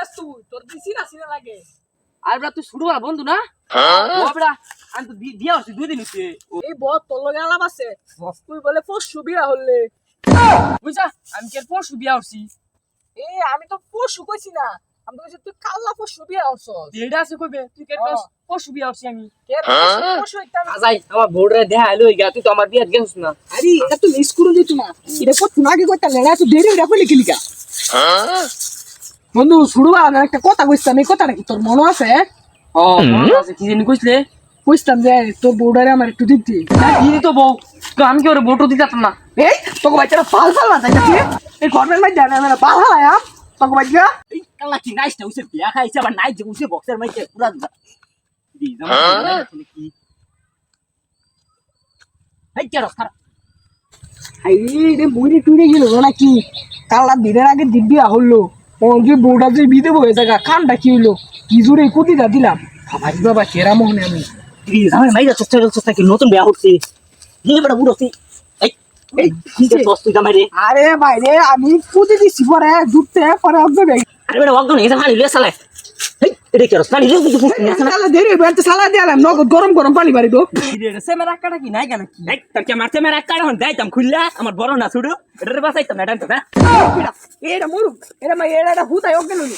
চাস তুই তোর দিছি না সিনা লাগে। আর বেটা তুই শুরু করা বন্ধু না? ও আমি তো বি- বিয়া দুই দিন হচ্ছে। এই বত তোর লগে আলাপ আছে? তুই বলে পরশু বিয়া হলে। বুঝছা আমি কি পরশু বিয়া এ আমি তো পরশু কইছি না। আমি তো কইছি তুই কাল্লা পরশু বিয়া এটা আছে কইবে? তুই কে হ্যাঁ। পরশু বিয়া হচ্ছি আমি। কে পরশু একটা আজাই আমার বোর্ডে দেখা গা তুই তো আমার বিয়াত গেছিস না। আরে এটা তো মিস করে দিত না। এটা কত আগে কইতা লেড়া তো দেরি এটা কইলি কিলিকা। বন্ধু শুরু আমি একটা কথা কইতাম এই কথাটা কি তোর মনে আছে? ও আছে কি জানি কইছিলে? কইতাম যে তোর বউডারে আমার একটু দিতি কি তো বউ? তো আমি কি ওরে ভোটও দিতাম না? এই তোকে বাচ্চারা পাল পাল না তাই এই ঘটনার মধ্যে জানা না পাল আম তোকে বাচ্চা? এই কালা কি নাইসটা উসে বিয়া খাইছে আবার নাইস যে উসে বক্সের মাইকে পুরা দি জামা কি? এই কেন খারাপ। আই রে বুড়ি টুড়ে গেল নাকি? কাল্লা দিনের আগে দিব্যি হলো ও যে বউটা যে বিদে বয়ে থাকা কানটা কি হইল? কি জোরে কুদিটা দিলাম। ভাই বাবা কেরা মহনে আমি? জামা মাইরা চেষ্টা চেষ্টা কি নতুন বিয়া হচ্ছে নিয়ে বড় বুড়ো আরে ভাই রে আমি কুদি দিছি পরে দূরতে পরে অগ্ন আরে বড় অগ্ন এসে পানি লিয়ে সালে এই এটা কি রস পানি লিয়ে তুই ফুস নিয়ে সালে দেরি বেরতে সালা দিলাম নগদ গরম গরম পানি বাড়ি দো সে মেরা কাটা কি? নাই কেন কি? এই তোর কি মারতে মেরা কাটা হন? দাইতাম খুললা আমার বড় না ছুড়ু। এটা বাসাইতাম না এটা তো না। এটা মরুক এটা মা এটা হুতাই অজ্ঞ নই